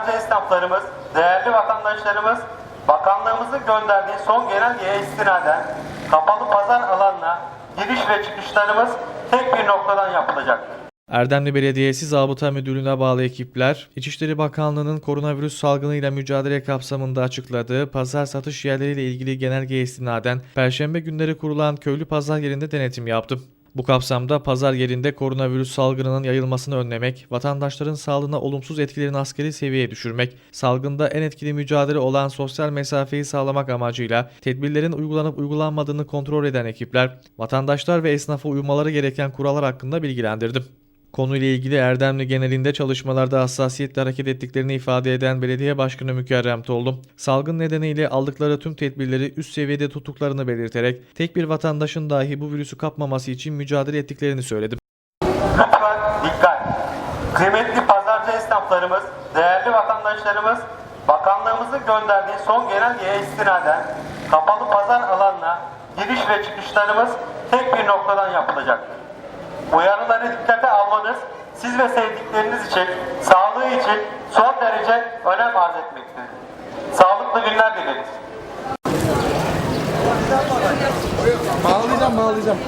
esnaflarımız, değerli vatandaşlarımız, bakanlığımızın gönderdiği son genelgeye istinaden kapalı pazar alanına giriş ve çıkışlarımız tek bir noktadan yapılacaktır. Erdemli Belediyesi Zabıta Müdürlüğü'ne bağlı ekipler, İçişleri Bakanlığı'nın koronavirüs salgınıyla mücadele kapsamında açıkladığı pazar satış yerleriyle ilgili genelgeye istinaden Perşembe günleri kurulan köylü pazar yerinde denetim yaptı. Bu kapsamda pazar yerinde koronavirüs salgınının yayılmasını önlemek, vatandaşların sağlığına olumsuz etkilerini askeri seviyeye düşürmek, salgında en etkili mücadele olan sosyal mesafeyi sağlamak amacıyla tedbirlerin uygulanıp uygulanmadığını kontrol eden ekipler, vatandaşlar ve esnafa uymaları gereken kurallar hakkında bilgilendirdi. Konuyla ilgili Erdemli genelinde çalışmalarda hassasiyetle hareket ettiklerini ifade eden Belediye Başkanı Mükerrem Tollum, salgın nedeniyle aldıkları tüm tedbirleri üst seviyede tuttuklarını belirterek tek bir vatandaşın dahi bu virüsü kapmaması için mücadele ettiklerini söyledi. Lütfen dikkat! Kıymetli pazarcı esnaflarımız, değerli vatandaşlarımız, bakanlığımızın gönderdiği son genelgeye istinaden kapalı pazar alanına giriş ve çıkışlarımız tek bir noktadan yapılacaktır. Uyarıları dikkate almanız siz ve sevdikleriniz için, sağlığı için son derece önem arz etmektedir. Sağlıklı günler dileriz. Bağlayacağım bağlayacağım.